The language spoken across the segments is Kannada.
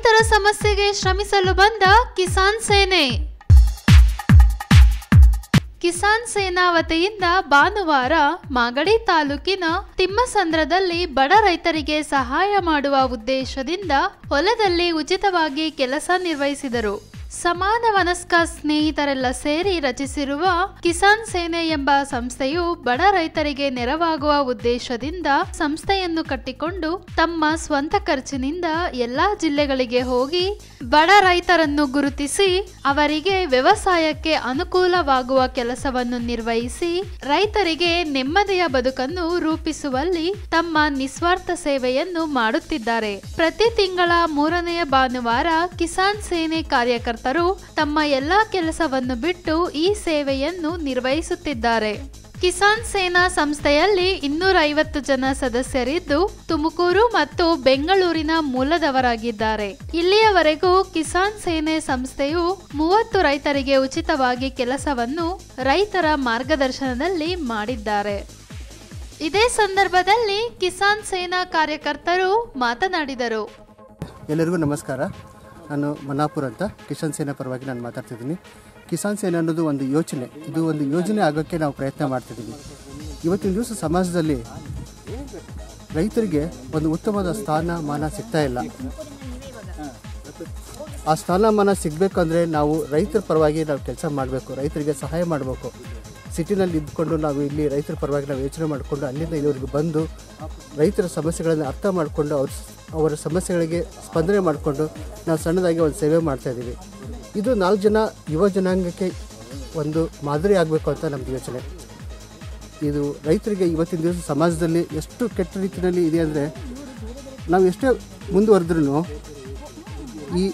ರೈತರ ಸಮಸ್ಯೆಗೆ ಶ್ರಮಿಸಲು ಬಂದ ಕಿಸಾನ್ ಸೇನೆ. ಕಿಸಾನ್ ಸೇನಾ ವತಿಯಿಂದ ಭಾನುವಾರ ಮಾಗಡಿ ತಾಲೂಕಿನ ತಿಮ್ಮಸಂದ್ರದಲ್ಲಿ ಬಡ ರೈತರಿಗೆ ಸಹಾಯ ಮಾಡುವ ಉದ್ದೇಶದಿಂದ ಹೊಲದಲ್ಲಿ ಉಚಿತವಾಗಿ ಕೆಲಸ ನಿರ್ವಹಿಸಿದರು. ಸಮಾನ ಮನಸ್ಕ ಸ್ನೇಹಿತರೆಲ್ಲ ಸೇರಿ ರಚಿಸಿರುವ ಕಿಸಾನ್ ಸೇನೆ ಎಂಬ ಸಂಸ್ಥೆಯು ಬಡ ರೈತರಿಗೆ ನೆರವಾಗುವ ಉದ್ದೇಶದಿಂದ ಸಂಸ್ಥೆಯನ್ನು ಕಟ್ಟಿಕೊಂಡು ತಮ್ಮ ಸ್ವಂತ ಖರ್ಚಿನಿಂದ ಎಲ್ಲಾ ಜಿಲ್ಲೆಗಳಿಗೆ ಹೋಗಿ ಬಡ ರೈತರನ್ನು ಗುರುತಿಸಿ ಅವರಿಗೆ ವ್ಯವಸಾಯಕ್ಕೆ ಅನುಕೂಲವಾಗುವ ಕೆಲಸವನ್ನು ನಿರ್ವಹಿಸಿ ರೈತರಿಗೆ ನೆಮ್ಮದಿಯ ಬದುಕನ್ನು ರೂಪಿಸುವಲ್ಲಿ ತಮ್ಮ ನಿಸ್ವಾರ್ಥ ಸೇವೆಯನ್ನು ಮಾಡುತ್ತಿದ್ದಾರೆ. ಪ್ರತಿ ತಿಂಗಳ ಮೂರನೆಯ ಭಾನುವಾರ ಕಿಸಾನ್ ಸೇನೆ ಕಾರ್ಯಕರ್ತರು ತಮ್ಮ ಎಲ್ಲಾ ಕೆಲಸವನ್ನು ಬಿಟ್ಟು ಈ ಸೇವೆಯನ್ನು ನಿರ್ವಹಿಸುತ್ತಿದ್ದಾರೆ. ಕಿಸಾನ್ ಸೇನಾ ಸಂಸ್ಥೆಯಲ್ಲಿ ಇನ್ನೂರ ಐವತ್ತು ಜನ ಸದಸ್ಯರಿದ್ದು ತುಮಕೂರು ಮತ್ತು ಬೆಂಗಳೂರಿನ ಮೂಲದವರಾಗಿದ್ದಾರೆ. ಇಲ್ಲಿಯವರೆಗೂ ಕಿಸಾನ್ ಸೇನೆ ಸಂಸ್ಥೆಯು ಮೂವತ್ತು ರೈತರಿಗೆ ಉಚಿತವಾಗಿ ಕೆಲಸವನ್ನು ರೈತರ ಮಾರ್ಗದರ್ಶನದಲ್ಲಿ ಮಾಡಿದ್ದಾರೆ. ಇದೇ ಸಂದರ್ಭದಲ್ಲಿ ಕಿಸಾನ್ ಸೇನಾ ಕಾರ್ಯಕರ್ತರು ಮಾತನಾಡಿದರು. ಎಲ್ಲರಿಗೂ ನಮಸ್ಕಾರ. ನಾನು ಮನಾಪುರ್ ಅಂತ. ಕಿಸಾನ್ ಸೇನಾ ಪರವಾಗಿ ನಾನು ಮಾತಾಡ್ತಿದ್ದೀನಿ. ಕಿಸಾನ್ ಸೇನೆ ಅನ್ನೋದು ಒಂದು ಯೋಚನೆ. ಇದು ಒಂದು ಯೋಜನೆ ಆಗೋಕ್ಕೆ ನಾವು ಪ್ರಯತ್ನ ಮಾಡ್ತಿದ್ದೀವಿ. ಇವತ್ತಿನ ದಿವಸ ಸಮಾಜದಲ್ಲಿ ರೈತರಿಗೆ ಒಂದು ಉತ್ತಮವಾದ ಸ್ಥಾನಮಾನ ಸಿಗ್ತಾ ಇಲ್ಲ. ಆ ಸ್ಥಾನಮಾನ ಸಿಗಬೇಕಂದ್ರೆ ನಾವು ರೈತರ ಪರವಾಗಿ ನಾವು ಕೆಲಸ ಮಾಡಬೇಕು, ರೈತರಿಗೆ ಸಹಾಯ ಮಾಡಬೇಕು. ಸಿಟಿನಲ್ಲಿ ಇದ್ದುಕೊಂಡು ನಾವು ಇಲ್ಲಿ ರೈತರ ಪರವಾಗಿ ನಾವು ಯೋಚನೆ ಮಾಡಿಕೊಂಡು ಅಲ್ಲಿಂದ ಇಲ್ಲಿವರೆಗೂ ಬಂದು ರೈತರ ಸಮಸ್ಯೆಗಳನ್ನು ಅರ್ಥ ಮಾಡಿಕೊಂಡು ಅವ್ರ ಅವರ ಸಮಸ್ಯೆಗಳಿಗೆ ಸ್ಪಂದನೆ ಮಾಡಿಕೊಂಡು ನಾವು ಸಣ್ಣದಾಗಿ ಒಂದು ಸೇವೆ ಮಾಡ್ತಾ ಇದ್ದೀವಿ. ಇದು ನಾಲ್ಕು ಜನ ಯುವ ಜನಾಂಗಕ್ಕೆ ಒಂದು ಮಾದರಿ ಆಗಬೇಕು ಅಂತ ನಮ್ಮದು ಯೋಚನೆ. ಇದು ರೈತರಿಗೆ ಇವತ್ತಿನ ದಿವಸ ಸಮಾಜದಲ್ಲಿ ಎಷ್ಟು ಕೆಟ್ಟ ರೀತಿಯಲ್ಲಿ ಇದೆ ಅಂದರೆ ನಾವು ಎಷ್ಟೇ ಮುಂದುವರೆದ್ರೂ ಈ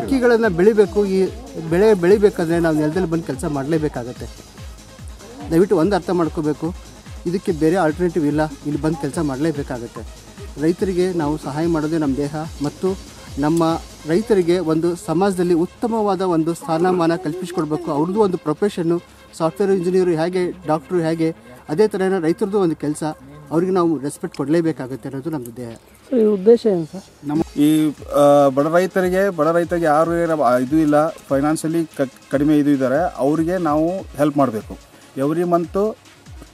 ಅಕ್ಕಿಗಳನ್ನು ಬೆಳಿಬೇಕು ಈ ಬೆಳೆ ಬೆಳಿಬೇಕಂದ್ರೆ ನಾವು ನೆಲದಲ್ಲಿ ಬಂದು ಕೆಲಸ ಮಾಡಲೇಬೇಕಾಗತ್ತೆ. ದಯವಿಟ್ಟು ಒಂದು ಅರ್ಥ ಮಾಡ್ಕೋಬೇಕು. ಇದಕ್ಕೆ ಬೇರೆ ಆಲ್ಟರ್ನೇಟಿವ್ ಇಲ್ಲ. ಇಲ್ಲಿ ಬಂದು ಕೆಲಸ ಮಾಡಲೇಬೇಕಾಗತ್ತೆ. ರೈತರಿಗೆ ನಾವು ಸಹಾಯ ಮಾಡೋದೇ ನಮ್ಮ ದೇಹ ಮತ್ತು ನಮ್ಮ ರೈತರಿಗೆ ಒಂದು ಸಮಾಜದಲ್ಲಿ ಉತ್ತಮವಾದ ಒಂದು ಸ್ಥಾನಮಾನ ಕಲ್ಪಿಸಿಕೊಡ್ಬೇಕು. ಅವ್ರದ್ದು ಒಂದು ಪ್ರೊಫೆಷನ್ನು ಸಾಫ್ಟ್ವೇರ್ ಇಂಜಿನಿಯರು ಹೇಗೆ ಡಾಕ್ಟ್ರು ಹೇಗೆ ಅದೇ ಥರನೇ ರೈತರದ್ದು ಒಂದು ಕೆಲಸ. ಅವ್ರಿಗೆ ನಾವು ರೆಸ್ಪೆಕ್ಟ್ ಕೊಡಲೇಬೇಕಾಗುತ್ತೆ ಅನ್ನೋದು ನಮ್ಮದು ದೇಹ ಸರ್ ಈ ಉದ್ದೇಶ ಏನು ಸರ್? ನಮ್ಮ ಈ ಬಡ ರೈತರಿಗೆ ಬಡ ರೈತರಿಗೆ ಯಾರು ಏನ- ಇದು ಇಲ್ಲ ಫೈನಾನ್ಷಿಯಲಿ ಕಡಿಮೆ ಇದು ಇದ್ದಾರೆ ಅವರಿಗೆ ನಾವು ಹೆಲ್ಪ್ ಮಾಡಬೇಕು. Every month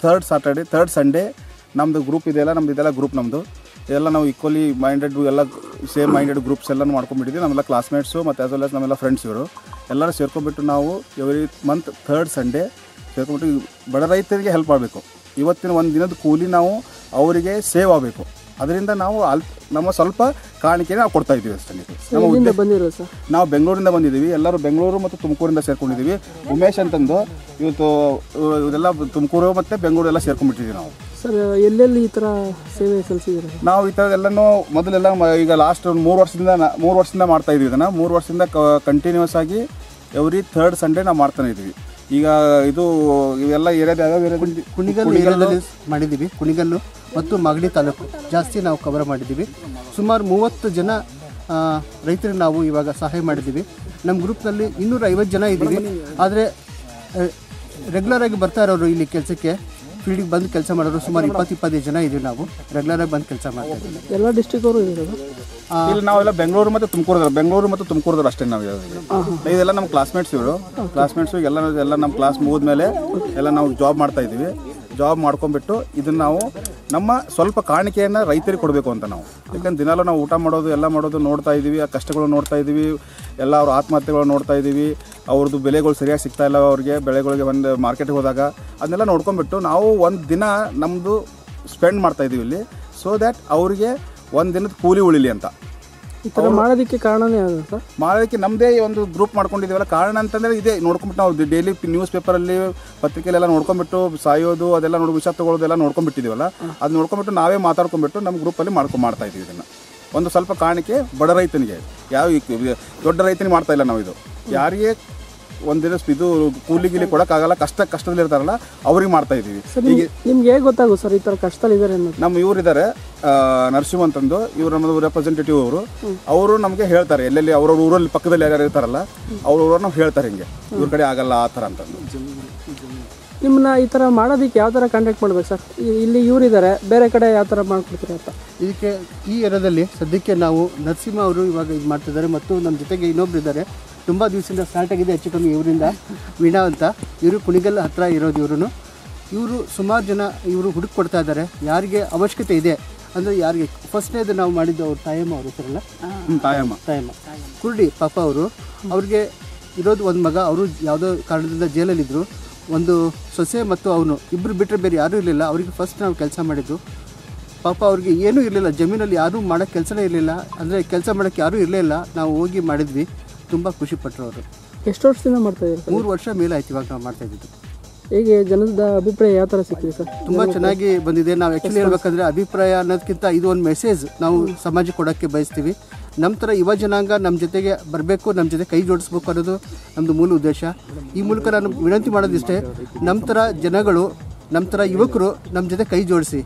third Saturday third Sunday ನಮ್ಮದು ಗ್ರೂಪ್ ಇದೆಯಲ್ಲ ನಮ್ದು ಇದೆಲ್ಲ ಗ್ರೂಪ್ ನಮ್ಮದು ಎಲ್ಲ ನಾವು ಈಕ್ವಲಿ ಮೈಂಡೆಡ್ ಎಲ್ಲ ಸೇಮ್ ಮೈಂಡೆಡ್ ಗ್ರೂಪ್ಸ್ ಎಲ್ಲ ಮಾಡ್ಕೊಂಡ್ಬಿಟ್ಟಿದ್ವಿ ನಮ್ಮೆಲ್ಲ ಕ್ಲಾಸ್ಮೇಟ್ಸು ಮತ್ತು ಆಸ್ ವೆಲ್ ಆಸ್ ನಮ್ಮೆಲ್ಲ ಫ್ರೆಂಡ್ಸ್ ಇವರು. ಎಲ್ಲರೂ ಸೇರ್ಕೊಂಡ್ಬಿಟ್ಟು ನಾವು ಎವ್ರಿ ಮಂತ್ ಥರ್ಡ್ ಸಂಡೇ ಸೇರ್ಕೊಂಡ್ಬಿಟ್ಟು ಬಡ ರೈತರಿಗೆ ಹೆಲ್ಪ್ ಮಾಡಬೇಕು. ಇವತ್ತಿನ ಒಂದು ದಿನದ ಕೂಲಿ ನಾವು ಅವರಿಗೆ ಸೇವ್ ಆಗಬೇಕು. ಅದರಿಂದ ನಾವು ಅಲ್ ನಮ್ಮ ಸ್ವಲ್ಪ ಕಾಣಿಕೆ ನಾವು ಕೊಡ್ತಾ ಇದ್ದೀವಿ ಅಷ್ಟೇ. ನಮ್ಮ ಉದ್ದೇಶ ಬಂದಿರೋ ಸರ್? ನಾವು ಬೆಂಗಳೂರಿಂದ ಬಂದಿದ್ದೀವಿ. ಎಲ್ಲರೂ ಬೆಂಗಳೂರು ಮತ್ತು ತುಮಕೂರಿಂದ ಸೇರ್ಕೊಂಡಿದ್ದೀವಿ. ಉಮೇಶ್ ಅಂತಂದು ಇವತ್ತು ಇದೆಲ್ಲ ಇವರೆಲ್ಲ ತುಮಕೂರು ಮತ್ತು ಬೆಂಗಳೂರು ಎಲ್ಲ ಸೇರ್ಕೊಂಡ್ಬಿಟ್ಟಿದ್ದೀವಿ ನಾವು. ಸರ್ ಎಲ್ಲೆಲ್ಲಿ ಈ ಥರ ಸೇವೆ ಸಲ್ಲಿಸಿದ್ದೀರಾ ನಾವು ಈ ಥರದ್ದೆಲ್ಲನೂ ಮೊದಲೆಲ್ಲ ಮ- ಈಗ ಲಾಸ್ಟ್ ಒಂದು ಮೂರು ವರ್ಷದಿಂದ ನಾ- ಮೂರು ವರ್ಷದಿಂದ ಮಾಡ್ತಾ ಇದ್ದೀವಿ ಇದನ್ನು. ಮೂರು ವರ್ಷದಿಂದ ಕಂಟಿನ್ಯೂಸ್ ಆಗಿ ಎವ್ರಿ ಥರ್ಡ್ ಸಂಡೇ ನಾವು ಮಾಡ್ತಾನೆ ಇದ್ದೀವಿ ಈಗ ಇದು ಇವೆಲ್ಲ ಏರಿಯಾದಲ್ಲಿ ಕುಣಿಗಲ್ ಏರಿಯಾದಲ್ಲಿ ಮಾಡಿದ್ದೀವಿ. ಕುಣಿಗಲ್ಲು ಮತ್ತು ಮಾಗಡಿ ತಾಲೂಕು. ಜಾಸ್ತಿ ನಾವು ಕವರ್ ಮಾಡಿದ್ದೀವಿ. ಸುಮಾರು ಮೂವತ್ತು ಜನ ರೈತರಿಗೆ ನಾವು ಇವಾಗ ಸಹಾಯ ಮಾಡಿದ್ದೀವಿ. ನಮ್ಮ ಗ್ರೂಪ್ನಲ್ಲಿ ಇನ್ನೂರ ಐವತ್ತು ಜನ ಇದ್ದೀವಿ. ಆದರೆ ರೆಗ್ಯುಲರಾಗಿ ಬರ್ತಾ ಇರೋರು ಇಲ್ಲಿ ಕೆಲಸಕ್ಕೆ. ಫೀಲ್ಡಿಗೆ ಬಂದು ಕೆಲಸ ಮಾಡೋರು ಸುಮಾರು ಇಪ್ಪತ್ತು ಇಪ್ಪತ್ತೈದು ಜನ ಇದೀವಿ ನಾವು. ರೆಗ್ಯುಲರ್ ಆಗಿ ಬಂದು ಕೆಲಸ ಮಾಡ್ತೀವಿ ಇದ್ದೀವಿ ಎಲ್ಲ ಡಿಸ್ಟಿಕ್ ಅವರು ಇಲ್ಲಿ ನಾವೆಲ್ಲ ಬೆಂಗಳೂರು ಮತ್ತು ತುಮಕೂರು ಬೆಂಗಳೂರು ಮತ್ತು ತುಮಕೂರದವ್ರು ಅಷ್ಟೇ ನಾವು ಇರೋದು. ಇದೆಲ್ಲ ನಮ್ಮ ಕ್ಲಾಸ್ಮೇಟ್ಸ್ ಇವರು. ಕ್ಲಾಸ್ಮೇಟ್ಸು ಎಲ್ಲ ಎಲ್ಲ ನಮ್ಮ ಕ್ಲಾಸ್ ಮುಗಿದ್ಮೇಲೆ ಎಲ್ಲ ನಾವು ಜಾಬ್ ಮಾಡ್ತಾ ಇದ್ದೀವಿ ಜಾಬ್ ಮಾಡ್ಕೊಂಡ್ಬಿಟ್ಟು ಇದನ್ನ ನಾವು ನಮ್ಮ ಸ್ವಲ್ಪ ಕಾಣಿಕೆಯನ್ನು ರೈತರಿಗೆ ಕೊಡಬೇಕು ಅಂತ ನಾವು. ಯಾಕಂದ್ರೆ ದಿನಾಲೂ ನಾವು ಊಟ ಮಾಡೋದು ಎಲ್ಲ ಮಾಡೋದು ನೋಡ್ತಾ ಇದ್ದೀವಿ ಆ ಕಷ್ಟಗಳು ನೋಡ್ತಾ ಇದ್ದೀವಿ ಎಲ್ಲ ಅವ್ರ ಆತ್ಮಹತ್ಯೆಗಳು ನೋಡ್ತಾ ಇದ್ದೀವಿ ಅವ್ರದ್ದು ಬೆಲೆಗಳು ಸರಿಯಾಗಿ ಸಿಗ್ತಾ ಇಲ್ಲ ಅವ್ರಿಗೆ ಬೆಳೆಗಳಿಗೆ ಒಂದು ಮಾರ್ಕೆಟ್ಗೆ ಹೋದಾಗ ಅದನ್ನೆಲ್ಲ ನೋಡ್ಕೊಂಡ್ಬಿಟ್ಟು ನಾವು ಒಂದು ದಿನ ನಮ್ಮದು ಸ್ಪೆಂಡ್ ಮಾಡ್ತಾ ಇದ್ದೀವಿ ಇಲ್ಲಿ ಸೊ ದ್ಯಾಟ್ ಅವರಿಗೆ ಒಂದು ದಿನದ ಕೂಲಿ ಉಳಿಲಿ ಅಂತ. ಈ ಥರ ಮಾಡೋದಕ್ಕೆ ಕಾರಣನೇ ಯಾವುದು ಸರ್? ಮಾಡೋದಕ್ಕೆ ನಮ್ಮದೇ ಒಂದು ಗ್ರೂಪ್ ಮಾಡ್ಕೊಂಡಿದ್ದೀವಲ್ಲ ಕಾರಣ ಅಂತಂದರೆ ಇದೇ ನೋಡ್ಕೊಂಬಿಟ್ಟು ನಾವು ಡೈಲಿ ನ್ಯೂಸ್ ಪೇಪರಲ್ಲಿ ಪತ್ರಿಕೆಲೆಲ್ಲ ನೋಡ್ಕೊಂಬಿಟ್ಟು ಸಾಯೋದು ಅದೆಲ್ಲ ನೋಡಿ ವಿಷ ತಗೊಳ್ಳೋದೆಲ್ಲ ನೋಡ್ಕೊಂಬಿಟ್ಟಿದ್ದೀವಲ್ಲ ಅದು ನೋಡ್ಕೊಂಬಿಟ್ಟು ನಾವೇ ಮಾತಾಡ್ಕೊಂಬಿಟ್ಟು ನಮ್ಮ ಗ್ರೂಪಲ್ಲಿ ಮಾಡ್ಕೊಂಡು ಮಾಡ್ತಾ ಇದ್ದೀವಿ ಇದನ್ನು. ಒಂದು ಸ್ವಲ್ಪ ಕಾಣಿಕೆ ಬಡ ರೈತನಿಗೆ ಯಾವ ದೊಡ್ಡ ರೈತನಿಗೆ ಮಾಡ್ತಾ ಇಲ್ಲ ನಾವು ಇದು ಯಾರಿಗೆ ಒಂದಿನ ಇದು ಕೂಲಿ ಗೀಲಿ ಕೊಡೋಕ್ಕಾಗಲ್ಲ ಕಷ್ಟ ಕಷ್ಟದಲ್ಲಿ ಇರ್ತಾರಲ್ಲ ಅವ್ರಿಗೆ ಮಾಡ್ತಾ ಇದ್ದೀವಿ. ಸರ್ ನಿಮ್ಗೆ ನಿಮ್ಗೆ ಹೇಗೆ ಗೊತ್ತಾಗು ಸರ್ ಈ ಥರ ಕಷ್ಟದಲ್ಲಿ ಇದ್ದಾರೆ ಅನ್ನೋದು? ನಮ್ಮ ಇವ್ರು ಇದ್ದಾರೆ ನರಸಿಂಹ ಅಂತಂದು ಇವರು ನಮ್ಮದು ರೆಪ್ರೆಸೆಂಟೇಟಿವ್ ಅವರು. ಅವರು ನಮಗೆ ಹೇಳ್ತಾರೆ ಎಲ್ಲೆಲ್ಲಿ ಅವ್ರವ್ರ ಊರಲ್ಲಿ ಪಕ್ಕದಲ್ಲಿ ಯಾರ್ಯಾರು ಇರ್ತಾರಲ್ಲ ಅವ್ರ ಊರವ್ರು ನಾವು ಹೇಳ್ತಾರೆ ಹಿಂಗೆ ಇವ್ರ ಕಡೆ ಆಗಲ್ಲ ಆ ಥರ ಅಂತಂದು ನಿಮ್ಮನ್ನ ಈ ಥರ ಮಾಡೋದಕ್ಕೆ ಯಾವ ಥರ ಕಾಂಟ್ಯಾಕ್ಟ್ ಮಾಡ್ಬೇಕು ಸರ್? ಇಲ್ಲಿ ಇವರಿದ್ದಾರೆ ಬೇರೆ ಕಡೆ ಯಾವ ಥರ ಮಾಡ್ಕೊಡ್ತೀರಿ ಅಂತ? ಇದಕ್ಕೆ ಈ ಏರಿಯಾದಲ್ಲಿ ಸದ್ಯಕ್ಕೆ ನಾವು ನರಸಿಂಹ ಅವರು ಇವಾಗ ಇದು ಮಾಡ್ತಿದ್ದಾರೆ ಮತ್ತು ನಮ್ಮ ಜೊತೆಗೆ ಇನ್ನೊಬ್ರು ಇದ್ದಾರೆ ತುಂಬ ದಿವಸದಿಂದ ಸ್ಟಾರ್ಟ್ ಆಗಿದೆ ಹೆಚ್ಚು ಕಮ್ಮಿ ಇವರಿಂದ ವೀಣಾ ಅಂತ. ಇವರು ಕುಣಿಗಲ್ ಹತ್ರ ಇರೋದು ಇವರು ಇವರು ಸುಮಾರು ಜನ ಇವರು ಹುಡುಕ್ ಕೊಡ್ತಾ ಇದ್ದಾರೆ ಯಾರಿಗೆ ಅವಶ್ಯಕತೆ ಇದೆ ಅಂದರೆ ಯಾರಿಗೆ ಫಸ್ಟ್ನೇದು ನಾವು ಮಾಡಿದ್ದು ಅವ್ರ ತಾಯಮ್ಮ ಅವ್ರ ಹೆಸರಲ್ಲ? ತಾಯಮ್ಮ. ತಾಯಮ್ಮ. ಕುರುಡಿ ಪಾಪ ಅವರು. ಅವ್ರಿಗೆ ಇರೋದು ಒಂದು ಮಗ ಅವರು ಯಾವುದೋ ಕಾರಣದಿಂದ ಜೈಲಲ್ಲಿದ್ದರು ಒಂದು ಸೊಸೆ ಮತ್ತು ಅವನು. ಇಬ್ಬರು ಬಿಟ್ಟರೆ ಬೇರೆ ಯಾರೂ ಇರಲಿಲ್ಲ. ಅವರಿಗೆ ಫಸ್ಟ್ ನಾವು ಕೆಲಸ ಮಾಡಿದ್ದು. ಪಾಪ ಅವ್ರಿಗೆ ಏನೂ ಇರಲಿಲ್ಲ. ಜಮೀನಲ್ಲಿ ಯಾರೂ ಮಾಡೋಕ್ಕೆ ಕೆಲಸನೇ ಇರಲಿಲ್ಲ. ಅಂದರೆ ಕೆಲಸ ಮಾಡೋಕ್ಕೆ ಯಾರೂ ಇರಲಿಲ್ಲ ನಾವು ಹೋಗಿ ಮಾಡಿದ್ವಿ. ತುಂಬ ಖುಷಿಪಟ್ಟರು ಅವರು. ಎಷ್ಟು ವರ್ಷದಿಂದ ಮಾಡ್ತಾ ಇದ್ದಾರೆ ಮೂರು ವರ್ಷ ಮೇಲೆ ಆಯ್ತು ಇವಾಗ ನಾವು ಮಾಡ್ತಾ ಇದ್ದಿದ್ದು ಹೇಗೆ ಜನದ ಅಭಿಪ್ರಾಯ ಯಾವ ಥರ ಸಿಕ್ಕಿದೆ ಸರ್? ತುಂಬ ಚೆನ್ನಾಗಿ ಬಂದಿದೆ. ನಾವು ಆ್ಯಕ್ಚುಲಿ ಹೇಳ್ಬೇಕಂದ್ರೆ ಅಭಿಪ್ರಾಯ ಅನ್ನೋದಕ್ಕಿಂತ ಇದು ಒಂದು ಮೆಸೇಜ್ ನಾವು ಸಮಾಜಕ್ಕೆ ಕೊಡೋಕ್ಕೆ ಬಯಸ್ತೀವಿ. ನಮ್ಮ ಥರ ಯುವ ಜನಾಂಗ ನಮ್ಮ ಜೊತೆಗೆ ಬರಬೇಕು ನಮ್ಮ ಜೊತೆ ಕೈ ಜೋಡಿಸ್ಬೇಕು ಅನ್ನೋದು ನಮ್ಮದು ಮೂಲ ಉದ್ದೇಶ. ಈ ಮೂಲಕ ನಾನು ವಿನಂತಿ ಮಾಡೋದಿಷ್ಟೇ ನಮ್ಮ ಥರ ಜನಗಳು ನಮ್ಮ ಥರ ಯುವಕರು ನಮ್ಮ ಜೊತೆ ಕೈ ಜೋಡಿಸಿ.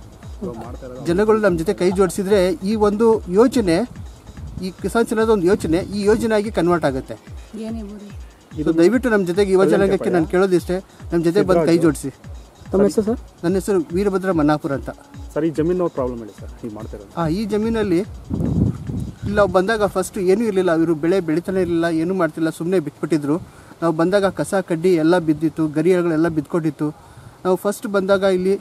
ಜನಗಳು ನಮ್ಮ ಜೊತೆ ಕೈ ಜೋಡಿಸಿದರೆ ಈ ಒಂದು ಯೋಚನೆ ಈ ಕಿಸಾನ್ ಅನ್ನೋದು ಒಂದು ಯೋಚನೆ ಈ ಯೋಜನೆ ಆಗಿ ಕನ್ವರ್ಟ್ ಆಗುತ್ತೆ ಇದು ದಯವಿಟ್ಟು ನಮ್ಮ ಜೊತೆಗೆ ಯುವ ಜನಾಂಗಕ್ಕೆ ನಾನು ಕೇಳೋದಿಷ್ಟೇ ನಮ್ಮ ಜೊತೆ ಬಂದು ಕೈ ಜೋಡಿಸಿ. ತಮ್ಮ ಹೆಸರು ಸರ್? ನನ್ನ ಹೆಸರು ವೀರಭದ್ರ ಮನ್ನಾಪುರ ಅಂತ. ಸರ್ ಈ ಜಮೀನು ಪ್ರಾಬ್ಲಮ್ ಇದೆ ಸರ್ ನೀವು ಮಾಡ್ತಿರೋದು. ಹಾಂ ಈ ಜಮೀನಲ್ಲಿ ಇಲ್ಲ ನಾವು ಬಂದಾಗ ಫಸ್ಟ್ ಏನೂ ಇರಲಿಲ್ಲ ಇವರು ಬೆಳೆ ಬೆಳೀತಾನೆ ಇರಲಿಲ್ಲ ಏನೂ ಮಾಡ್ತಿಲ್ಲ ಸುಮ್ಮನೆ ಬಿಟ್ಬಿಟ್ಟಿದ್ರು. ನಾವು ಬಂದಾಗ ಕಸ ಕಡ್ಡಿ ಎಲ್ಲ ಬಿದ್ದಿತ್ತು ಗರಿಗಳೆಲ್ಲ ಬಿದ್ಕೊಂಡಿತ್ತು ನಾವು ಫಸ್ಟ್ ಬಂದಾಗ ಇಲ್ಲಿ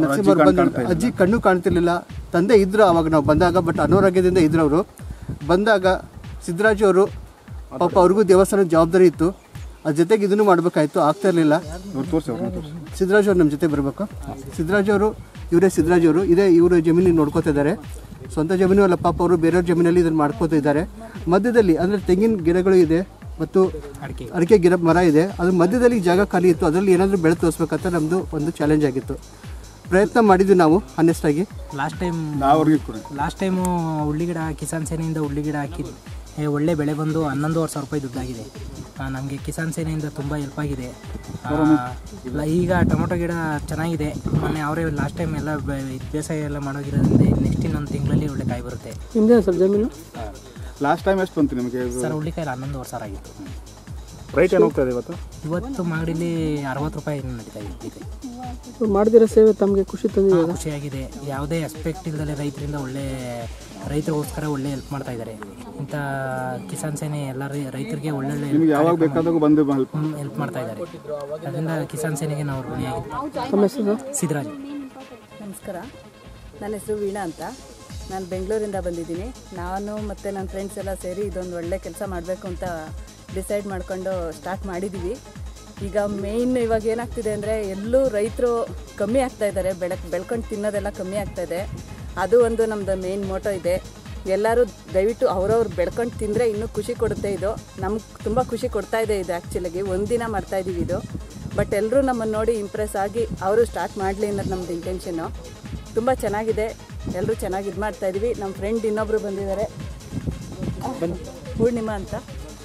ನರಸಿಂಹರು ಬಂದು ಅಜ್ಜಿ ಕಣ್ಣು ಕಾಣ್ತಿರ್ಲಿಲ್ಲ. ತಂದೆ ಇದ್ರು ಅವಾಗ ನಾವು ಬಂದಾಗ ಬಟ್ ಅನಾರೋಗ್ಯದಿಂದ ಇದ್ರು ಅವರು ಬಂದಾಗ ಸಿದ್ದರಾಜು ಅವರು ಪಾಪ ಅವ್ರಿಗೂ ದೇವಸ್ಥಾನ ಜವಾಬ್ದಾರಿ ಇತ್ತು. ಅದ್ರ ಜೊತೆಗೆ ಇದನ್ನು ಮಾಡಬೇಕಾಯ್ತು ಆಗ್ತಾ ಇರಲಿಲ್ಲ. ಸಿದ್ದರಾಜು ಅವ್ರು ನಮ್ಮ ಜೊತೆ ಬರಬೇಕು. ಸಿದ್ದರಾಜು ಅವರು ಇವರೇ ಸಿದ್ದರಾಜು ಅವರು. ಇದೇ ಇವರು ಜಮೀನಿಗೆ ನೋಡ್ಕೋತಾ ಇದ್ದಾರೆ. ಸ್ವಂತ ಜಮೀನು ಅಲ್ಲ ಪಾಪ ಅವರು ಬೇರೆಯವ್ರ ಜಮೀನಲ್ಲಿ ಇದನ್ನು ಮಾಡ್ಕೋತಾ ಇದ್ದಾರೆ. ಮಧ್ಯದಲ್ಲಿ ಅಂದರೆ ತೆಂಗಿನ ಗಿಡಗಳು ಇದೆ ಮತ್ತು ಅಡಿಕೆ. ಗಿಡ ಮರ ಇದೆ. ಅದ್ರ ಮಧ್ಯದಲ್ಲಿ ಜಾಗ ಖಾಲಿ ಇತ್ತು. ಅದರಲ್ಲಿ ಏನಾದರೂ ಬೆಳೆ ತೋರಿಸ್ಬೇಕಂತ ನಮ್ಮದು ಒಂದು ಚಾಲೆಂಜ್ ಆಗಿತ್ತು. ಪ್ರಯತ್ನ ಮಾಡಿದ್ವಿ ನಾವು ಆನೆಸ್ಟಾಗಿ ಲಾಸ್ಟ್ ಟೈಮ್ ಲಾಸ್ಟ್ ಟೈಮು ಹುಳ್ಳಿ ಗಿಡ ಕಿಸಾನ್ ಸೇನೆಯಿಂದ ಹುಳ್ಳಿ ಗಿಡ ಹಾಕಿದ್ವಿ ಒಳ್ಳೆ ಬೆಳೆ ಬಂದು ಹನ್ನೊಂದುವರೆ ಸಾವಿರ ರೂಪಾಯಿ ದುಡ್ಡಾಗಿದೆ. ನಮಗೆ ಕಿಸಾನ್ ಸೇನೆಯಿಂದ ತುಂಬ ಹೆಲ್ಪ್ ಆಗಿದೆ. ಈಗ ಟೊಮೊಟೊ ಗಿಡ ಚೆನ್ನಾಗಿದೆ. ಮೊನ್ನೆ ಅವರೇ ಲಾಸ್ಟ್ ಟೈಮ್ ಎಲ್ಲ ಬೆ- ಇದ್ ಬೇಸಾಯ ಎಲ್ಲ ಮಾಡೋಗಿರೋದ್ರಿಂದ ನೆಕ್ಸ್ಟ್ ಇನ್ನೊಂದು ತಿಂಗಳಲ್ಲಿ ಒಳ್ಳೆ ಕಾಯಿ ಬರುತ್ತೆ. ನಿಮ್ಮದೇ ಸರ್ ಜಮೀನು? ಲಾಸ್ಟ್ ಟೈಮ್ ಎಷ್ಟು ಬಂತು ನಿಮಗೆ? ಸರ್ ಉಳ್ಳಿಕಾಯಲ್ಲಿ ಹನ್ನೊಂದುವರೆ ಸಾವಿರ ಆಗಿತ್ತು. ರೈಟ್ ಏನು ಹೋಗ್ತಾ ಇದೆ ಇವತ್ತು? ಇವತ್ತು ಮಾಗಡಿಲಿ ಅರವತ್ತು ರೂಪಾಯಿ ನಡೀತಾ ಇದೆ ಮಾಡಿದಿರೋ ಇವ್ರು ಮಾಡ್ದಿರೋ ಸೇವೆ ತಮಗೆ ಖುಷಿ ತಂದಿದೆ ಖುಷಿಯಾಗಿದೆ ಯಾವುದೇ ಎಸ್ಪೆಕ್ಟ್ ಇಲ್ಲದೆ ರೈತರಿಂದ ಒಳ್ಳೆ ರೈತರಿಗೋಸ್ಕರ ಒಳ್ಳೆ ಹೆಲ್ಪ್ ಮಾಡ್ತಾ ಇದ್ದಾರೆ ಇಂಥ ಕಿಸಾನ್ ಸೇನೆ ಎಲ್ಲ ರೈತರಿಗೆ ಒಳ್ಳೊಳ್ಳೆ ನಿಮ್ಗೆ ಯಾವಾಗ ಬೇಕಾದಾಗ ಬಂದು ಹೆಲ್ಪ್ ಮಾಡ್ತಾ ಇದ್ದಾರೆ ಅದರಿಂದ ಕಿಸಾನ್ ಸೇನೆಗೆ ನಾವು ಋಣಿಯಾಗಿದ್ದೀವಿ ಸಿದ್ದರಾಜ್ ನಮಸ್ಕಾರ. ನನ್ನ ಹೆಸರು ವೀಣಾ ಅಂತ. ನಾನು ಬೆಂಗಳೂರಿಂದ ಬಂದಿದ್ದೀನಿ. ನಾನು ಮತ್ತು ನನ್ನ ಫ್ರೆಂಡ್ಸ್ ಎಲ್ಲ ಸೇರಿ ಇದೊಂದು ಒಳ್ಳೆ ಕೆಲಸ ಮಾಡಬೇಕು ಅಂತ ಡಿಸೈಡ್ ಮಾಡ್ಕೊಂಡು ಸ್ಟಾರ್ಟ್ ಮಾಡಿದ್ದೀವಿ ಈಗ ಮೇಯ್ನ್ ಇವಾಗ ಏನಾಗ್ತಿದೆ ಅಂದರೆ ಎಲ್ಲೂ ರೈತರು ಕಮ್ಮಿ ಆಗ್ತಾ ಇದ್ದಾರೆ ಬೆಳೆ ಬೆಳ್ಕೊಂಡು ತಿನ್ನೋದೆಲ್ಲ ಕಮ್ಮಿ ಆಗ್ತಾ ಇದೆ. ಅದು ಒಂದು ನಮ್ಮದು ಮೇಯ್ನ್ ಮೋಟೋ ಇದೆ. ಎಲ್ಲರೂ ದಯವಿಟ್ಟು ಅವ್ರವ್ರು ಬೆಳ್ಕೊಂಡು ತಿಂದರೆ ಇನ್ನೂ ಖುಷಿ ಕೊಡುತ್ತೆ ಇದು. ನಮ್ಗೆ ತುಂಬ ಖುಷಿ ಕೊಡ್ತಾ ಇದೆ ಇದು ಆ್ಯಕ್ಚುಲಾಗಿ ಒಂದಿನ ಮಾಡ್ತಾ ಇದ್ದೀವಿ ಇದು. ಬಟ್ ಎಲ್ಲರೂ ನಮ್ಮನ್ನು ನೋಡಿ ಇಂಪ್ರೆಸ್ ಆಗಿ ಅವರು ಸ್ಟಾರ್ಟ್ ಮಾಡಲಿ ಅನ್ನೋದು ನಮ್ಮದು ಇಂಟೆನ್ಷನ್ನು ತುಂಬ ಚೆನ್ನಾಗಿದೆ. ಎಲ್ಲರೂ ಚೆನ್ನಾಗಿ ಇದು ಮಾಡ್ತಾ ಇದೀವಿ. ನಮ್ಮ ಫ್ರೆಂಡ್ ಇನ್ನೊಬ್ಬರು ಬಂದಿದ್ದಾರೆ. ಪೂರ್ಣಿಮಾ ಅಂತ.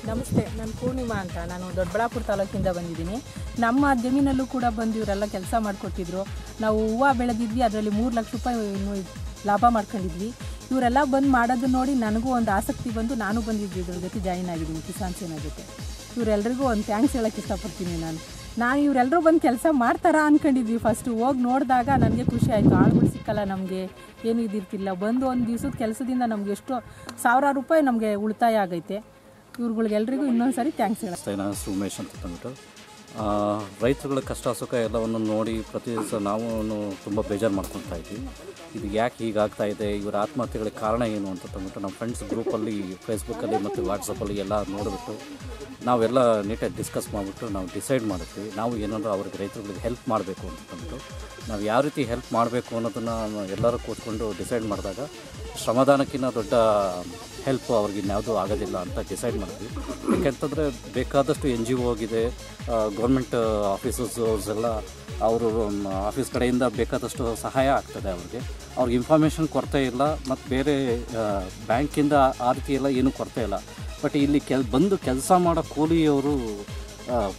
ನಮಸ್ತೆ, ನಾನು ಪೂರ್ಣಿಮಾ ಅಂತ. ನಾನು ದೊಡ್ಡಬಳ್ಳಾಪುರ ತಾಲೂಕಿಂದ ಬಂದಿದ್ದೀನಿ. ನಮ್ಮ ಜಮೀನಲ್ಲೂ ಕೂಡ ಬಂದು ಇವರೆಲ್ಲ ಕೆಲಸ ಮಾಡಿಕೊಟ್ಟಿದ್ರು. ನಾವು ಹೂವು ಬೆಳೆದಿದ್ವಿ, ಅದರಲ್ಲಿ ಮೂರು ಲಕ್ಷ ರೂಪಾಯಿ ಲಾಭ ಮಾಡ್ಕೊಂಡಿದ್ವಿ. ಇವರೆಲ್ಲ ಬಂದು ಮಾಡೋದು ನೋಡಿ ನನಗೂ ಒಂದು ಆಸಕ್ತಿ ಬಂದು ನಾನು ಬಂದಿದ್ವಿ ಇದ್ರ ಜೊತೆ ಜಾಯಿನ್ ಆಗಿದ್ದೀನಿ, ಕಿಸಾನ್ ಸೇನಾ ಜೊತೆ. ಇವರೆಲ್ಲರಿಗೂ ಒಂದು ಥ್ಯಾಂಕ್ಸ್ ಹೇಳೋಕ್ಕೆ ಇಷ್ಟಪಡ್ತೀನಿ ನಾನು. ನಾನು ಇವರೆಲ್ಲರೂ ಬಂದು ಕೆಲಸ ಮಾಡ್ತಾರಾ ಅಂದ್ಕೊಂಡಿದ್ವಿ ಫಸ್ಟು ಹೋಗಿ ನೋಡಿದಾಗ ನನಗೆ ಖುಷಿ ಆಯಿತು. ಆಳುಗಳು ಸಿಕ್ಕಲ್ಲ ನಮಗೆ. ಏನು ಇದಿರ್ತಿಲ್ಲ. ಬಂದು ಒಂದು ದಿವ್ಸದ ಕೆಲಸದಿಂದ ನಮಗೆ ಎಷ್ಟೋ ಸಾವಿರಾರು ರೂಪಾಯಿ ನಮಗೆ ಉಳಿತಾಯ ಆಗೈತೆ. ಇವ್ರುಗಳಿಗೆಲ್ರಿಗೂ ಇನ್ನೊಂದು ಸಾರಿ ಥ್ಯಾಂಕ್ಸ್ ಹೇಳ ನನ್ನ ಹೆಸರು ಉಮೇಶ್ ಅಂತ ರೈತರುಗಳ ಕಷ್ಟ ಸುಖ ಎಲ್ಲವನ್ನು ನೋಡಿ ಪ್ರತಿ ದಿವಸ ನಾವು ತುಂಬ ಬೇಜಾರು ಮಾಡ್ಕೊತಾ ಇದ್ವಿ. ಇದು ಯಾಕೆ ಹೀಗಾಗ್ತಾ ಇದೆ? ಇವರ ಆತ್ಮಹತ್ಯೆಗಳಿಗೆ ಕಾರಣ ಏನು ಅಂತ ತಂದ್ಬಿಟ್ಟು ನಮ್ಮ ಫ್ರೆಂಡ್ಸ್ ಗ್ರೂಪಲ್ಲಿ ಫೇಸ್ಬುಕ್ಕಲ್ಲಿ ಮತ್ತು ವಾಟ್ಸಪ್ಪಲ್ಲಿ ಎಲ್ಲ ನೋಡಿಬಿಟ್ಟು ನಾವೆಲ್ಲ ನೀಟಾಗಿ ಡಿಸ್ಕಸ್ ಮಾಡಿಬಿಟ್ಟು ನಾವು ಡಿಸೈಡ್ ಮಾಡ್ತೀವಿ ನಾವು ಏನಾದರೂ ಅವ್ರಿಗೆ ರೈತರುಗಳಿಗೆ ಹೆಲ್ಪ್ ಮಾಡಬೇಕು ಅಂತ ತಂದ್ಬಿಟ್ಟು ನಾವು ಯಾವ ರೀತಿ ಹೆಲ್ಪ್ ಮಾಡಬೇಕು ಅನ್ನೋದನ್ನು ಎಲ್ಲರೂ ಕೂತ್ಕೊಂಡು ಡಿಸೈಡ್ ಮಾಡಿದಾಗ ಶ್ರಮದಾನಕ್ಕಿಂತ ದೊಡ್ಡ ಹೆಲ್ಪ್ ಅವ್ರಿಗೆ ಇನ್ಯಾವುದೂ ಆಗೋದಿಲ್ಲ ಅಂತ ಡಿಸೈಡ್ ಮಾಡಿದ್ವಿ ಯಾಕೆಂತಂದರೆ ಬೇಕಾದಷ್ಟು ಎನ್ ಜಿ ಒ ಆಗಿದೆ ಗೌರ್ಮೆಂಟ್ ಆಫೀಸಸ್ ಎಲ್ಲ ಅವರು ಆಫೀಸ್ ಕಡೆಯಿಂದ ಬೇಕಾದಷ್ಟು ಸಹಾಯ ಆಗ್ತದೆ ಅವ್ರಿಗೆ. ಅವ್ರಿಗೆ ಇನ್ಫಾರ್ಮೇಷನ್ ಕೊರತೆ ಇಲ್ಲ, ಮತ್ತು ಬೇರೆ ಬ್ಯಾಂಕಿಂದ ಆ ರೀತಿ ಎಲ್ಲ ಏನೂ ಕೊರತೆ ಇಲ್ಲ. ಬಟ್ ಇಲ್ಲಿ ಕೆಲ್ ಬಂದು ಕೆಲಸ ಮಾಡೋ ಕೂಲಿಯವರು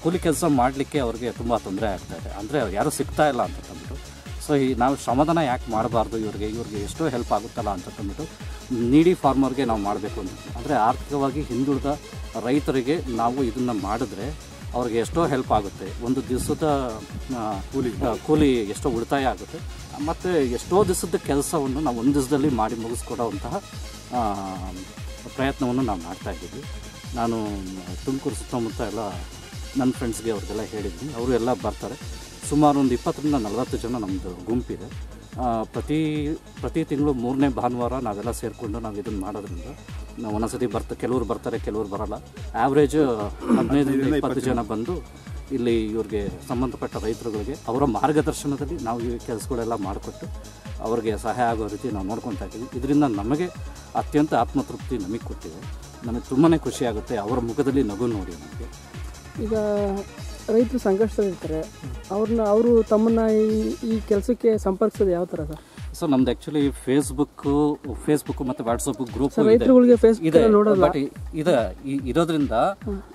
ಕೂಲಿ ಕೆಲಸ ಮಾಡಲಿಕ್ಕೆ ಅವ್ರಿಗೆ ತುಂಬ ತೊಂದರೆ ಆಗ್ತಾಯಿದೆ ಅಂದರೆ ಯಾರೂ ಸಿಗ್ತಾ ಇಲ್ಲ ಅಂತ ತಂದ್ಬಿಟ್ಟು ಸೊ ಈ ನಾವು ಶ್ರಮದಾನ ಯಾಕೆ ಮಾಡಬಾರ್ದು ಇವ್ರಿಗೆ? ಇವ್ರಿಗೆ ಎಷ್ಟೋ ಹೆಲ್ಪ್ ಆಗುತ್ತಲ್ಲ ಅಂತ ತಂದ್ಬಿಟ್ಟು ನೀಡಿ ಫಾರ್ಮರ್ಗೆ ನಾವು ಮಾಡಬೇಕು ಅಂತ ಅಂದರೆ ಆರ್ಥಿಕವಾಗಿ ಹಿಂದುಳಿದ ರೈತರಿಗೆ ನಾವು ಇದನ್ನು ಮಾಡಿದ್ರೆ ಅವ್ರಿಗೆ ಎಷ್ಟೋ ಹೆಲ್ಪ್ ಆಗುತ್ತೆ. ಒಂದು ದಿವಸದ ಕೂಲಿ. ಕೂಲಿ ಎಷ್ಟೋ ಉಳಿತಾಯ ಆಗುತ್ತೆ. ಮತ್ತು ಎಷ್ಟೋ ದಿವಸದ ಕೆಲಸವನ್ನು ನಾವು ಒಂದು ದಿವಸದಲ್ಲಿ ಮಾಡಿ ಮುಗಿಸ್ಕೊಡೋವಂತಹ ಪ್ರಯತ್ನವನ್ನು ನಾವು ಮಾಡ್ತಾ ಇದ್ದೀವಿ. ನಾನು ತುಮಕೂರು ಸುತ್ತಮುತ್ತ ಎಲ್ಲ ನನ್ನ ಫ್ರೆಂಡ್ಸ್ಗೆ ಅವ್ರಿಗೆಲ್ಲ ಹೇಳಿದ್ದೀನಿ. ಅವರು ಎಲ್ಲ ಬರ್ತಾರೆ. ಸುಮಾರು ಒಂದು ಇಪ್ಪತ್ತರಿಂದ ನಲವತ್ತು ಜನ ನಮ್ಮದು ಗುಂಪಿದೆ. ಪ್ರತಿ ಪ್ರತಿ ತಿಂಗಳು ಮೂರನೇ ಭಾನುವಾರ ನಾವೆಲ್ಲ ಸೇರಿಕೊಂಡು ನಾವು ಇದನ್ನು ಮಾಡೋದ್ರಿಂದ ನಾವು ಒಂದೊಂದ್ಸತಿ ಬರ್ತಾ ಕೆಲವರು ಬರ್ತಾರೆ ಕೆಲವರು ಬರಲ್ಲ. ಆ್ಯಾವ್ರೇಜ್ ಹದಿನೈದರಿಂದ ಇಪ್ಪತ್ತು ಜನ ಬಂದು ಇಲ್ಲಿ ಇವ್ರಿಗೆ ಸಂಬಂಧಪಟ್ಟ ರೈತರುಗಳಿಗೆ ಅವರ ಮಾರ್ಗದರ್ಶನದಲ್ಲಿ ನಾವು ಈ ಕೆಲಸಗಳೆಲ್ಲ ಮಾಡಿಕೊಟ್ಟು ಅವ್ರಿಗೆ ಸಹಾಯ ಆಗೋ ರೀತಿ ನಾವು ನೋಡ್ಕೊತಾ ಇದ್ದೀವಿ. ಇದರಿಂದ ನಮಗೆ ಅತ್ಯಂತ ಆತ್ಮತೃಪ್ತಿ ನಮಗೆ ಕೊಟ್ಟಿದೆ. ನಮಗೆ ತುಂಬಾ ಖುಷಿಯಾಗುತ್ತೆ ಅವರ ಮುಖದಲ್ಲಿ ನಗು ನೋಡಿ ನಮಗೆ. ಈಗ ರೈತರು ಸಂಕಷ್ಟದಲ್ಲಿರ್ತಾರೆ. ಅವ್ರನ್ನ ಅವರು ತಮ್ಮನ್ನ ಈ ಈ ಕೆಲಸಕ್ಕೆ ಸಂಪರ್ಕಿಸೋದು ಯಾವ ಥರ ಸರ್? ಸೊ ನಮ್ದು ಆಕ್ಚುಲಿ ಫೇಸ್ಬುಕ್ ಫೇಸ್ಬುಕ್ ಮತ್ತೆ ವಾಟ್ಸಪ್ ಗ್ರೂಪ್ ಇದೆ. ಬಟ್ ಇದೆ. ಈ- ಇರೋದ್ರಿಂದ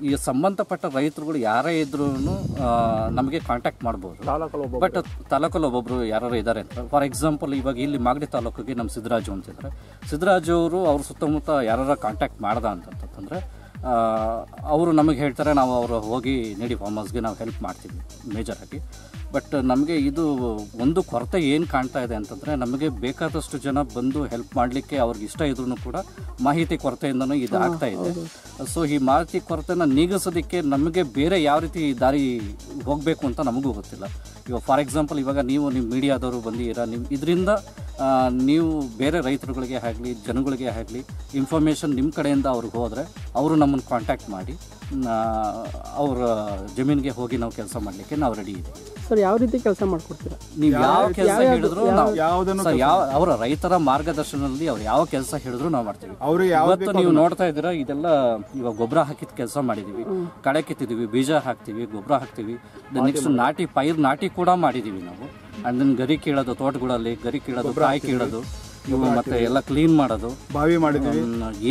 ಈ ಸಂಬಂಧಪಟ್ಟ ರೈತರುಗಳು ಯಾರೇ ಇದ್ರು ನಮಗೆ ಕಾಂಟ್ಯಾಕ್ಟ್ ಮಾಡ್ಬೋದು. ಬಟ್ ತಾಲೂಕಲ್ಲಿ ಒಬ್ಬೊಬ್ರು ಯಾರು ಇದ್ದಾರೆ ಅಂತ. ಫಾರ್ ಎಕ್ಸಾಂಪಲ್ ಇವಾಗ ಇಲ್ಲಿ ಮಾಗಡಿ ತಾಲೂಕಿಗೆ ನಮ್ಮ ಸಿದ್ದರಾಜು ಅಂತಿದ್ದಾರೆ. ಸಿದ್ದರಾಜು ಅವರು ಅವ್ರ ಸುತ್ತಮುತ್ತ ಯಾರ ಕಾಂಟ್ಯಾಕ್ಟ್ ಮಾಡ್ದ ಅಂತಂತಂದರೆ ಅವರು ನಮಗೆ ಹೇಳ್ತಾರೆ ನಾವು ಅವರು ಹೋಗಿ ನೀಡಿ ಫಾರ್ಮರ್ಸ್ಗೆ ನಾವು ಹೆಲ್ಪ್ ಮಾಡ್ತೀವಿ ಮೇಜರಾಗಿ ಬಟ್ ನಮಗೆ ಇದು ಒಂದು ಕೊರತೆ ಏನು ಕಾಣ್ತಾ ಇದೆ ಅಂತಂದರೆ ನಮಗೆ ಬೇಕಾದಷ್ಟು ಜನ ಬಂದು ಹೆಲ್ಪ್ ಮಾಡಲಿಕ್ಕೆ ಅವ್ರಿಗೆ ಇಷ್ಟ ಇದ್ರೂ ಕೂಡ ಮಾಹಿತಿ ಕೊರತೆಯಿಂದನೂ ಇದು ಆಗ್ತಾ ಇದೆ. ಸೊ ಈ ಮಾಹಿತಿ ಕೊರತೆನ ನೀಗಿಸೋದಕ್ಕೆ ನಮಗೆ ಬೇರೆ ಯಾವ ರೀತಿ ದಾರಿ ಹೋಗಬೇಕು ಅಂತ ನಮಗೂ ಗೊತ್ತಿಲ್ಲ. ಇವಾಗ ಫಾರ್ ಎಕ್ಸಾಂಪಲ್ ಇವಾಗ ನೀವು ನಿಮ್ಮ ಮೀಡಿಯಾದವರು ಬಂದಿದ್ದೀರಾ ನಿಮ್ಮ ಇದರಿಂದ ನೀವು ಬೇರೆ ರೈತರುಗಳಿಗೆ ಆಗಲಿ ಜನಗಳಿಗೆ ಆಗಲಿ ಇನ್ಫಾರ್ಮೇಷನ್ ನಿಮ್ಮ ಕಡೆಯಿಂದ ಅವ್ರಿಗೆ ಹೋದರೆ ಅವರು ನಮ್ಮನ್ನು ಕಾಂಟ್ಯಾಕ್ಟ್ ಮಾಡಿ ಅವರ ಜಮೀನಿಗೆ ಹೋಗಿ ನಾವು ಕೆಲಸ ಮಾಡಲಿಕ್ಕೆ ನಾವು ರೆಡಿ ಇದ್ದೀವಿ ಸರ್ ಯಾವ ರೀತಿ ಕೆಲಸ ಮಾಡ್ಕೊಡ್ತೀರಾ? ನೀವು ಯಾವ ಕೆಲಸ ಹೇಳಿದ್ರು ನಾವು ಸರ್, ಯಾವ ಅವರ ರೈತರ ಮಾರ್ಗದರ್ಶನದಲ್ಲಿ ಅವ್ರು ಯಾವ ಕೆಲಸ ಹೇಳಿದ್ರು ನಾವು ಮಾಡ್ತೀವಿ. ಅವರು ಯಾವ್ದು ಇವತ್ತು ನೀವು ನೋಡ್ತಾ ಇದ್ದೀರಾ ಇದೆಲ್ಲ ಇವಾಗ ಗೊಬ್ಬರ ಹಾಕಿದ ಕೆಲಸ ಮಾಡಿದ್ದೀವಿ ಕಳೆ ಕಿತ್ತಿದ್ದೀವಿ ಬೀಜ ಹಾಕ್ತೀವಿ ಗೊಬ್ಬರ ಹಾಕ್ತೀವಿ. ನೆಕ್ಸ್ಟ್ ನಾಟಿ ಪೈರ್ ನಾಟಿ ಕೂಡ ಮಾಡಿದ್ದೀವಿ ನಾವು. ಅಂಡ್ ದೆನ್ ಗರಿ ಕೀಳೋದು ತೋಟಗಳಲ್ಲಿ ಗರಿ ಕೀಳೋದು ಕಾಯಿ ಕೀಳೋದು ಇವು ಮತ್ತೆ ಎಲ್ಲ ಕ್ಲೀನ್ ಮಾಡೋದು. ಬಾವಿ ಮಾಡಿದ್ವಿ.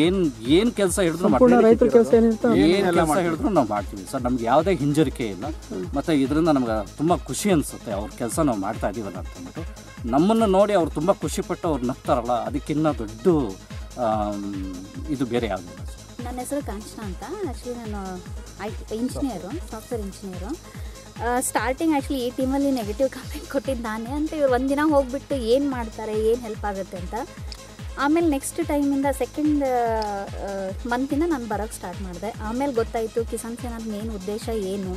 ಏನ್ ಏನ್ ಕೆಲಸ ಹಿಡಿದ್ರು ಏನ್ ಕೆಲಸ ಹಿಡಿದ್ರು ನಾವು ಮಾಡ್ತೀವಿ. ಸರ್ ನಮ್ಗೆ ಯಾವುದೇ ಹಿಂಜರಿಕೆ ಇಲ್ಲ. ಮತ್ತೆ ಇದರಿಂದ ನಮ್ಗೆ ತುಂಬಾ ಖುಷಿ ಅನ್ಸುತ್ತೆ. ಅವ್ರ ಕೆಲಸ ನಾವು ಮಾಡ್ತಾ ಇದೀವಲ್ಲ ಅಂತ ಅಂದ್ಬಿಟ್ಟು. ನಮ್ಮನ್ನು ನೋಡಿ ಅವ್ರು ತುಂಬಾ ಖುಷಿ ಪಟ್ಟು ಅವ್ರು ನಗ್ತಾರಲ್ಲ ಅದಕ್ಕಿನ್ನ ದೊಡ್ಡ ಇದು ಬೇರೆ ಯಾವುದಿಲ್ಲ ಸರ್. ನನ್ನ ಹೆಸರು ಕಾಂಚನ ಅಂತ. ಆ್ಯಕ್ಚುಲಿ ನಾನು I engineer software engineer starting actually ಈ ಟೀಮಲ್ಲಿ ನೆಗೆಟಿವ್ ಕಮೆಂಟ್ ಕೊಟ್ಟಿದ್ದು ನಾನೇ ಅಂತ ಇವ್ರು ಒಂದಿನ ಹೋಗಿಬಿಟ್ಟು ಏನು ಮಾಡ್ತಾರೆ, ಏನು ಹೆಲ್ಪ್ ಆಗುತ್ತೆ ಅಂತ. ಆಮೇಲೆ ನೆಕ್ಸ್ಟ್ ಟೈಮಿಂದ ಸೆಕೆಂಡ್ ಮಂತಿಂದ ನಾನು ಬರೋಕ್ಕೆ ಸ್ಟಾರ್ಟ್ ಮಾಡಿದೆ. ಆಮೇಲೆ ಗೊತ್ತಾಯಿತು ಕಿಸಾನ್ ಸೇನಾದ ಮೇನ್ ಉದ್ದೇಶ ಏನು,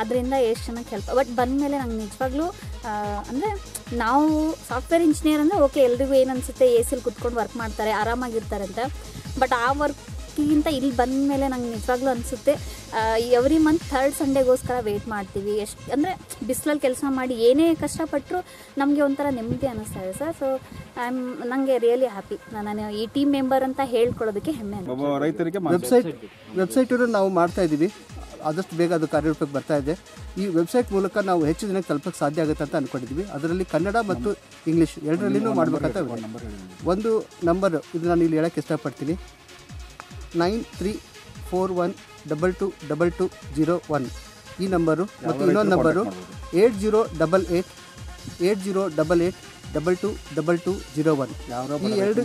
ಅದರಿಂದ ಎಷ್ಟು ಜನಕ್ಕೆ ಹೆಲ್ಪ್ ಬಟ್ ಬಂದಮೇಲೆ ನಂಗೆ ನಿಜವಾಗ್ಲೂ ಅಂದರೆ ನಾವು ಸಾಫ್ಟ್ವೇರ್ ಇಂಜಿನಿಯರ್ ಅಂದರೆ ಓಕೆ ಎಲ್ರಿಗೂ ಏನು ಅನಿಸುತ್ತೆ, ಎ ಸಿಲಿ ಕುತ್ಕೊಂಡು ವರ್ಕ್ ಮಾಡ್ತಾರೆ, ಆರಾಮಾಗಿರ್ತಾರೆ ಅಂತ. ಬಟ್ ಆ ವರ್ಕಿಗಿಂತ ಇಲ್ಲಿ ಬಂದ ಮೇಲೆ ನಂಗೆ ನಿಜವಾಗ್ಲೂ ಅನಿಸುತ್ತೆ ಎವ್ರಿ ಮಂತ್ ಥರ್ಡ್ ಸಂಡೇಗೋಸ್ಕರ ವೆಯ್ಟ್ ಮಾಡ್ತೀವಿ. ಎಷ್ಟು ಅಂದರೆ ಬಿಸಿಲಲ್ಲಿ ಕೆಲಸ ಮಾಡಿ ಏನೇ ಕಷ್ಟಪಟ್ಟರು ನಮಗೆ ಒಂಥರ ನೆಮ್ಮದಿ ಅನ್ನಿಸ್ತಾ ಇದೆ ಸರ್. ಸೊ ಐ ಆಮ್ ನನಗೆ ರಿಯಲಿ ಹ್ಯಾಪಿ ನಾನು ಈ ಟೀಮ್ ಮೆಂಬರ್ ಅಂತ ಹೇಳ್ಕೊಳ್ಳೋದಕ್ಕೆ ಹೆಮ್ಮೆ ರೈತರಿಗೆ ವೆಬ್ಸೈಟ್ ವೆಬ್ಸೈಟನ್ನು ನಾವು ಮಾಡ್ತಾ ಇದ್ದೀವಿ. ಆದಷ್ಟು ಬೇಗ ಅದು ಕಾರ್ಯರೂಪಕ್ಕೆ ಬರ್ತಾ ಇದೆ. ಈ ವೆಬ್ಸೈಟ್ ಮೂಲಕ ನಾವು ಹೆಚ್ಚು ಜನಕ್ಕೆ ತಲುಪಕ್ಕೆ ಸಾಧ್ಯ ಆಗುತ್ತೆ ಅಂತ ಅಂದ್ಕೊಂಡಿದ್ವಿ ಅದರಲ್ಲಿ ಕನ್ನಡ ಮತ್ತು ಇಂಗ್ಲೀಷ್ ಎರಡರಲ್ಲಿನೂ ಮಾಡಬೇಕಂತ ಒಂದು ನಂಬರ್ ಇದು ನಾನು ಇಲ್ಲಿ ಹೇಳೋಕ್ಕೆ ಇಷ್ಟಪಡ್ತೀನಿ. Nine three four one double two double two zero one. ಈ ನಂಬರು ಮತ್ತು ಇನ್ನೊಂದು number eight zero double eight eight zero double eight double two double two zero one. ಈ ಎರಡು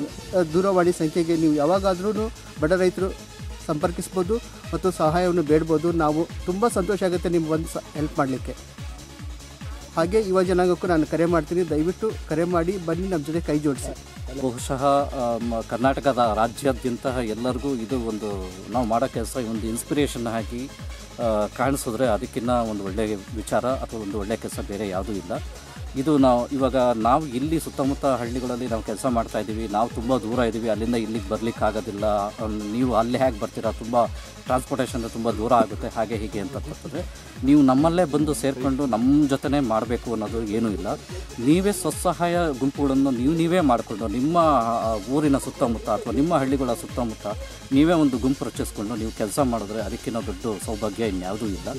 ದೂರವಾಣಿ ಸಂಖ್ಯೆಗೆ ನೀವು ಯಾವಾಗಾದ್ರೂ ಬಡ ರೈತರು ಸಂಪರ್ಕಿಸ್ಬೋದು ಮತ್ತು ಸಹಾಯವನ್ನು ಬೇಡ್ಬೋದು. ನಾವು ತುಂಬ ಸಂತೋಷ ಆಗುತ್ತೆ ನಿಮ್ಗೆ ಒಂದು ಸ ಹೆಲ್ಪ್ ಮಾಡಲಿಕ್ಕೆ. ಹಾಗೆ ಯುವ ಜನಾಂಗಕ್ಕೂ ನಾನು ಕರೆ ಮಾಡ್ತೀನಿ. ದಯವಿಟ್ಟು ಕರೆ ಮಾಡಿ, ಬನ್ನಿ, ನಮ್ಮ ಜೊತೆ ಕೈ ಜೋಡಿಸಿ. ಬಹುಶಃ ಕರ್ನಾಟಕದ ರಾಜ್ಯಾದ್ಯಂತ ಎಲ್ಲರಿಗೂ ಇದು ಒಂದು, ನಾವು ಮಾಡೋ ಕೆಲಸ ಒಂದು ಇನ್ಸ್ಪಿರೇಷನ್ ಹಾಕಿ ಕಾಣಿಸಿದ್ರೆ ಅದಕ್ಕಿಂತ ಒಂದು ಒಳ್ಳೆಯ ವಿಚಾರ ಅಥವಾ ಒಂದು ಒಳ್ಳೆಯ ಕೆಲಸ ಬೇರೆ ಯಾವುದೂ ಇಲ್ಲ. ಇದು ನಾವು ಇವಾಗ ನಾವು ಇಲ್ಲಿ ಸುತ್ತಮುತ್ತ ಹಳ್ಳಿಗಳಲ್ಲಿ ನಾವು ಕೆಲಸ ಮಾಡ್ತಾ ಇದ್ದೀವಿ. ನಾವು ತುಂಬ ದೂರ ಇದ್ದೀವಿ. ಅಲ್ಲಿಂದ ಇಲ್ಲಿಗೆ ಬರ್ಲಿಕ್ಕೆ ಆಗೋದಿಲ್ಲ. ನೀವು ಅಲ್ಲಿ ಹೇಗೆ ಬರ್ತೀರಾ? ತುಂಬ ಟ್ರಾನ್ಸ್ಪೋರ್ಟೇಷನ್ ತುಂಬ ದೂರ ಆಗುತ್ತೆ. ಹಾಗೆ ಹೀಗೆ ಅಂತ ಬರ್ತದೆ ನೀವು ನಮ್ಮಲ್ಲೇ ಬಂದು ಸೇರಿಕೊಂಡು ನಮ್ಮ ಜೊತೆನೇ ಮಾಡಬೇಕು ಅನ್ನೋದು ಏನೂ ಇಲ್ಲ. ನೀವೇ ಸ್ವಸಹಾಯ ಗುಂಪುಗಳನ್ನು ನೀವು ನೀವೇ ಮಾಡಿಕೊಂಡು ನಿಮ್ಮ ಊರಿನ ಸುತ್ತಮುತ್ತ ಅಥವಾ ನಿಮ್ಮ ಹಳ್ಳಿಗಳ ಸುತ್ತಮುತ್ತ ನೀವೇ ಒಂದು ಗುಂಪು ರಚಿಸ್ಕೊಂಡು ನೀವು ಕೆಲಸ ಮಾಡಿದ್ರೆ ಅದಕ್ಕಿಂತ ದೊಡ್ಡ ಸೌಭಾಗ್ಯ ಇನ್ಯಾವುದೂ ಇಲ್ಲ.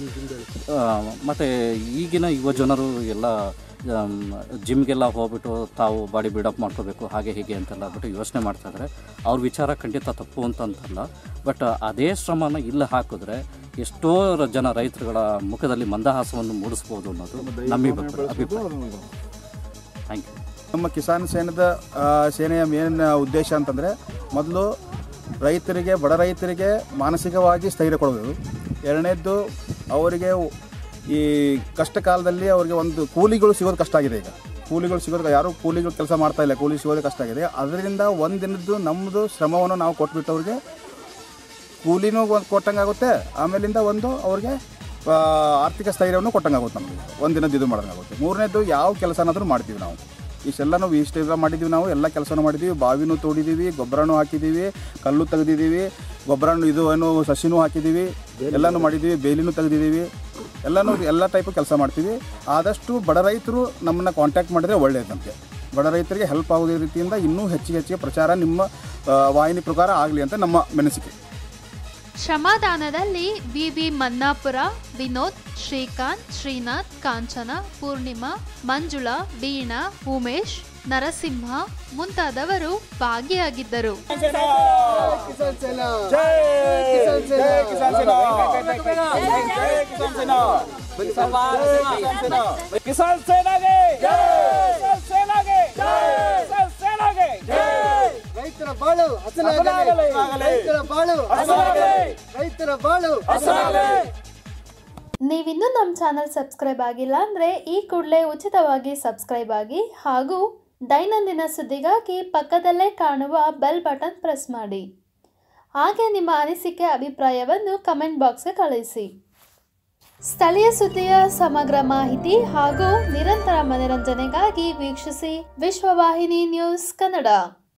ಮತ್ತು ಈಗಿನ ಯುವ ಜನರು ಎಲ್ಲ ಜಿಮ್ಗೆಲ್ಲ ಹೋಗ್ಬಿಟ್ಟು ತಾವು ಬಾಡಿ ಬಿಲ್ಡಪ್ ಮಾಡ್ಕೋಬೇಕು ಹಾಗೆ ಹೀಗೆ ಅಂತೆಲ್ಲ ಬಿಟ್ಟು ಯೋಚನೆ ಮಾಡ್ತಾ ಇದ್ದಾರೆ ಅವ್ರ ವಿಚಾರ ಖಂಡಿತ ತಪ್ಪು ಅಂತಂತಲ್ಲ. ಬಟ್ ಅದೇ ಶ್ರಮನ ಇಲ್ಲಿ ಹಾಕಿದ್ರೆ ಎಷ್ಟೋ ರ- ಜನ ರೈತರುಗಳ ಮುಖದಲ್ಲಿ ಮಂದಹಾಸವನ್ನು ಮೂಡಿಸ್ಬೋದು ಅನ್ನೋದು ನಮ್ಮ ಅಭಿಪ್ರಾಯ. ಥ್ಯಾಂಕ್ ಯು ನಮ್ಮ ಕಿಸಾನ್ ಸೇನೆದ ಸೇನೆಯ ಮೇನ್ ಉದ್ದೇಶ ಅಂತಂದರೆ ಮೊದಲು ರೈತರಿಗೆ ಬಡ ರೈತರಿಗೆ ಮಾನಸಿಕವಾಗಿ ಸ್ಥೈರ್ಯ ಕೊಡೋದು ಎರಡನೇದ್ದು ಅವರಿಗೆ ಈ ಕಷ್ಟ ಕಾಲದಲ್ಲಿ ಅವರಿಗೆ ಒಂದು ಕೂಲಿಗಳು ಸಿಗೋದು ಕಷ್ಟ ಆಗಿದೆ ಈಗ. ಕೂಲಿಗಳು ಸಿಗೋದು ಯಾರು ಕೂಲಿಗಳು ಕೆಲಸ ಮಾಡ್ತಾ ಇಲ್ಲ, ಕೂಲಿ ಸಿಗೋದು ಕಷ್ಟ ಆಗಿದೆ. ಅದರಿಂದ ಒಂದು ದಿನದ್ದು ನಮ್ಮದು ಶ್ರಮವನ್ನು ನಾವು ಕೊಟ್ಬಿಟ್ಟು ಅವ್ರಿಗೆ ಕೂಲಿನೂ ಒಂದು ಕೊಟ್ಟಂಗಾಗುತ್ತೆ, ಆಮೇಲಿಂದ ಒಂದು ಅವ್ರಿಗೆ ಆರ್ಥಿಕ ಸ್ಥೈರ್ಯವನ್ನು ಕೊಟ್ಟಂಗಾಗುತ್ತೆ ನಮಗೆ. ಒಂದು ದಿನದ್ದು ಇದು ಮಾಡೋಂಗಾಗುತ್ತೆ ಮೂರನೇದು ಯಾವ ಕೆಲಸನಾದರೂ ಮಾಡ್ತೀವಿ ನಾವು. ಇಷ್ಟೆಲ್ಲನೂ ಇಷ್ಟೆಲ್ಲ ಮಾಡಿದ್ದೀವಿ ನಾವು, ಎಲ್ಲ ಕೆಲಸನೂ ಮಾಡಿದ್ದೀವಿ ಬಾವಿನೂ ತೋಡಿದ್ದೀವಿ ಗೊಬ್ಬರನೂ ಹಾಕಿದ್ದೀವಿ ಕಲ್ಲು ತೆಗೆದಿದ್ದೀವಿ ಗೊಬ್ಬರನೂ ಇದು ಏನು ಸಸಿನೂ ಹಾಕಿದ್ದೀವಿ ಎಲ್ಲನೂ ಮಾಡಿದ್ದೀವಿ ಬೇಲಿನೂ ತೆಗೆದಿದ್ದೀವಿ ಎಲ್ಲನೂ ಎಲ್ಲ ಟೈಪು ಕೆಲಸ ಮಾಡ್ತೀವಿ. ಆದಷ್ಟು ಬಡ ರೈತರು ನಮ್ಮನ್ನು ಕಾಂಟ್ಯಾಕ್ಟ್ ಮಾಡಿದರೆ ಒಳ್ಳೆಯದು ನಮಗೆ ಬಡ ರೈತರಿಗೆ ಹೆಲ್ಪ್ ಆಗೋದೇ ರೀತಿಯಿಂದ ಇನ್ನೂ ಹೆಚ್ಚಿಗೆ ಹೆಚ್ಚಿಗೆ ಪ್ರಚಾರ ನಿಮ್ಮ ವಾಹಿನಿ ಪ್ರಕಾರ ಆಗಲಿ ಅಂತ ನಮ್ಮ ಮೆನಸಿಕೆ. ಶ್ರಮದಾನದಲ್ಲಿ ಬಿ ಮನ್ನಾಪುರ, ವಿನೋದ್, ಶ್ರೀಕಾಂತ್, ಶ್ರೀನಾಥ್, ಕಾಂಚನ, ಪೂರ್ಣಿಮಾ, ಮಂಜುಳಾ, ವೀಣಾ, ಉಮೇಶ್ ನರಸಿಂಹ ಮುಂತಾದವರು ಭಾಗಿಯಾಗಿದ್ದರು. ನೀವಿನ್ನೂ ನಮ್ಮ ಚಾನಲ್ ಸಬ್ಸ್ಕ್ರೈಬ್ ಆಗಿಲ್ಲ ಅಂದರೆ ಈ ಕೂಡಲೇ ಉಚಿತವಾಗಿ ಸಬ್ಸ್ಕ್ರೈಬ್ ಆಗಿ ಹಾಗೂ ದೈನಂದಿನ ಸುದ್ದಿಗಾಗಿ ಪಕ್ಕದಲ್ಲೇ ಕಾಣುವ ಬೆಲ್ ಬಟನ್ ಪ್ರೆಸ್ ಮಾಡಿ. ಹಾಗೆ ನಿಮ್ಮ ಅನಿಸಿಕೆ, ಅಭಿಪ್ರಾಯವನ್ನು ಕಮೆಂಟ್ ಬಾಕ್ಸ್ಗೆ ಕಳಿಸಿ. ಸ್ಥಳೀಯ ಸುದ್ದಿಯ ಸಮಗ್ರ ಮಾಹಿತಿ ಹಾಗೂ ನಿರಂತರ ಮನರಂಜನೆಗಾಗಿ ವೀಕ್ಷಿಸಿ ವಿಶ್ವವಾಹಿನಿ ನ್ಯೂಸ್ ಕನ್ನಡ.